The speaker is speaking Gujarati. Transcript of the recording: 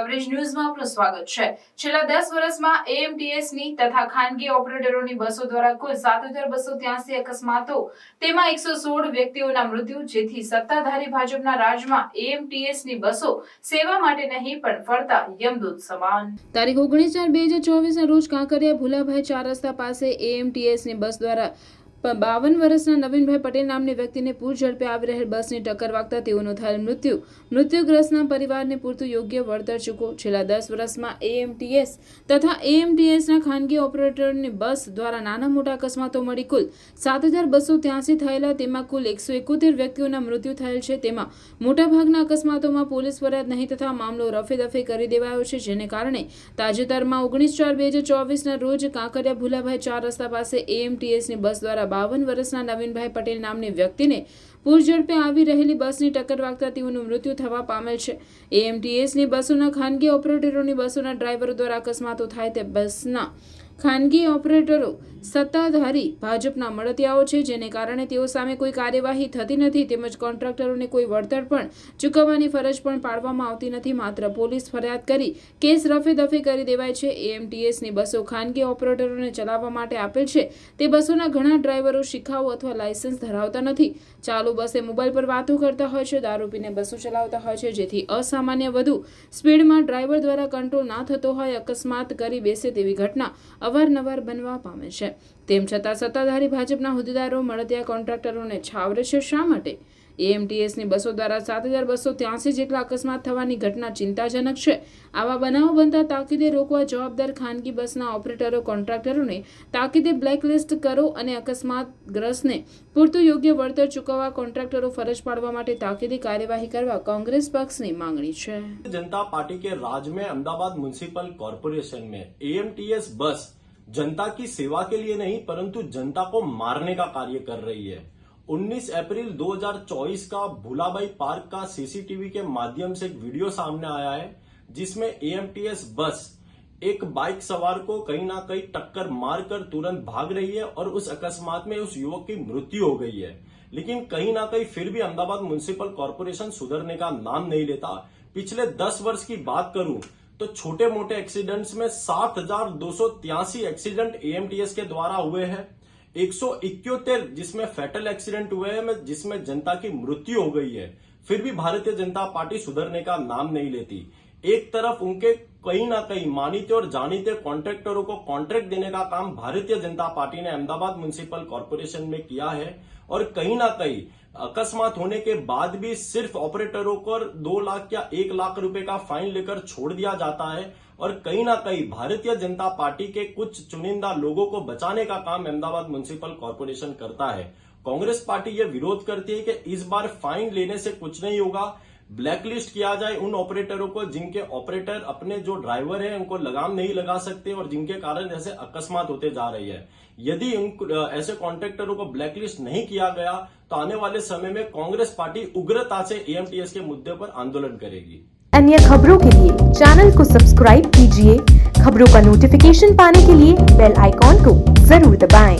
કવરેજ ન્યૂઝમાં આપનું સ્વાગત છે. છેલ્લા દસ વર્ષમાં એએમટીએસની તથા ખાનગી ઓપરેટરોની બસો દ્વારા કુલ સાત હજાર બસો ત્યાસી અકસ્માતો, તેમાં એકસો સોળ વ્યક્તિઓના મૃત્યુ, જેથી સત્તાધારી ભાજપના રાજમાં એએમટીએસની બસો સેવા માટે નહીં, પણ ફરતા યમદૂત સમાન. તારીખ ઓગણીસ ચાર બે હજાર ચોવીસના રોજ કાંકરિયા ભુલાભાઈ ચાર રસ્તા પાસે એએમટીએસની બસ દ્વારા પ- બાવન વર્ષના નવીનભાઈ પટેલ નામની વ્યક્તિને પૂર ઝડપે આવી રહેલ બસની ટક્કર વાગતા તેઓનું થયેલ મૃત્યુ. મૃત્યુગ્રસ્તના પરિવારને પૂરતું યોગ્ય વળતર ચૂકવો. છેલ્લા દસ વર્ષમાં એએમટીએસ તથા એએમટીએસના ખાનગી ઓપરેટરની બસ દ્વારા નાના મોટા અકસ્માતો મળી કુલ સાત હજાર બસો ત્યાંસી થયેલા, તેમાં કુલ એકસો એકોતેર વ્યક્તિઓના મૃત્યુ થયેલ છે. તેમાં મોટાભાગના અકસ્માતોમાં પોલીસ ફરિયાદ નહીં તથા મામલો રફે દફે કરી દેવાયો છે, જેને કારણે તાજેતરમાં ઓગણીસ ચાર બે હજાર ચોવીસના રોજ કાંકરિયા ભુલાભાઈ ચાર રસ્તા પાસે એએમટીએસની બસ દ્વારા બાવન વર્ષના નવીનભાઈ પટેલ નામની વ્યક્તિને પૂરઝડપે આવી રહેલી બસની ટક્કર વાગતા તેઓનું મૃત્યુ થવા પામેલ છે. એએમટીએસની બસોના ખાનગી ઓપરેટરોની બસોના ડ્રાઈવરો દ્વારા અકસ્માતો થાય તે બસના ખાનગી ઓપરેટરો સત્તાધારી ભાજપના મળતિયાઓ છે, જેને કારણે તેઓ સામે કોઈ કાર્યવાહી થતી નથી તેમજ કોન્ટ્રાક્ટરોને કોઈ વળતર પણ ચૂકવવાની ફરજ પણ પાડવામાં આવતી નથી. માત્ર પોલીસ ફરિયાદ કરી કેસ રફે દફે કરી દેવાય છે. એએમટીએસની બસો ખાનગી ઓપરેટરોને ચલાવવા માટે આપેલ છે. તે બસોના ઘણા ડ્રાઈવરો શિખાઉ અથવા લાયસન્સ ધરાવતા નથી. ચાલુ બસે મોબાઈલ પર વાતો કરતા હોય છે, દારૂ પીને બસો ચલાવતા હોય છે, જેથી અસામાન્ય વધુ સ્પીડમાં ડ્રાઈવર દ્વારા કંટ્રોલ ના થતો હોય, અકસ્માત કરી બેસે તેવી ઘટના અવારનવાર બનવા પામે છે. તેમ છતાં સત્તાધારી ભાજપના હોદ્દેદારો મળતિયા કોન્ટ્રાક્ટરોને છાવરે છે શા માટે? એએમટીએસની બસો દ્વારા સાત હજાર બસો ત્યાસી જેટલા અકસ્માત થવાની ઘટના ચિંતાજનક છે. આવા બનાવો બનતા તાકીદે રોકવા જવાબદાર ખાનગી બસના ઓપરેટરો, કોન્ટ્રાક્ટરોને તાકીદે બ્લેકલિસ્ટ કરો અને અકસ્માતગ્રસ્તને પૂરતું યોગ્ય વળતર ચૂકવવા કોન્ટ્રાક્ટરો ફરજ પાડવા માટે તાકીદે કાર્યવાહી કરવા કોંગ્રેસ પક્ષની માંગણી છે. જનતા પાર્ટી કે રાજ મેં અમદાવાદ મ્યુનિસિપલ કોર્પોરેશન મેં એએમટીએસ બસ जनता की सेवा के लिए नहीं, परंतु जनता को मारने का कार्य कर रही है। 19 अप्रैल 2024 का भूलाबाई पार्क का सीसीटीवी के माध्यम से एक वीडियो सामने आया है, जिसमें एएमटीएस बस एक बाइक सवार को कहीं ना कहीं टक्कर मारकर तुरंत भाग रही है और उस अकस्मात में उस युवक की मृत्यु हो गई है। लेकिन कहीं ना कहीं फिर भी अहमदाबाद म्यूनिसिपल कॉरपोरेशन सुधरने का नाम नहीं लेता। पिछले दस वर्ष की बात करूँ तो छोटे मोटे एक्सीडेंट्स में सात हज़ार दो सौ तिरासी एक्सीडेंट एएमटीएस के द्वारा हुए हैं। एक सौ इक्योतेर जिसमें फैटल एक्सीडेंट हुए हैं, जिसमें जनता की मृत्यु हो गई है। फिर भी भारतीय जनता पार्टी सुधरने का नाम नहीं लेती। एक तरफ़ उनके कहीं ना कहीं मानीते और जानीते कॉन्ट्रैक्टरों को कॉन्ट्रैक्ट देने का काम भारतीय जनता पार्टी ने अहमदाबाद म्यूनिसिपल कॉरपोरेशन में किया है और कहीं ना कहीं अकस्मात होने के बाद भी सिर्फ़ ऑपरेटरों को दो लाख या एक लाख रुपए का फाइन लेकर छोड़ दिया जाता है और कहीं ना कहीं भारतीय जनता पार्टी के कुछ चुनिंदा लोगों को बचाने का काम अहमदाबाद म्यूनिसिपल कॉरपोरेशन करता है। कांग्रेस पार्टी ये विरोध करती है कि इस बार फाइन लेने से कुछ नहीं होगा। ब्लैकलिस्ट किया जाए उन ऑपरेटरों को जिनके ऑपरेटर अपने जो ड्राइवर हैं, उनको लगाम नहीं लगा सकते और जिनके कारण ऐसे अकस्मात होते जा रही है। यदि ऐसे कॉन्ट्रैक्टरों को ब्लैकलिस्ट नहीं किया गया तो आने वाले समय में कांग्रेस पार्टी उग्रता से एएमटीएस के मुद्दे पर आंदोलन करेगी। अन्य खबरों के लिए चैनल को सब्सक्राइब कीजिए। खबरों का नोटिफिकेशन पाने के लिए बेल आइकॉन को ज़रूर दबाएँ।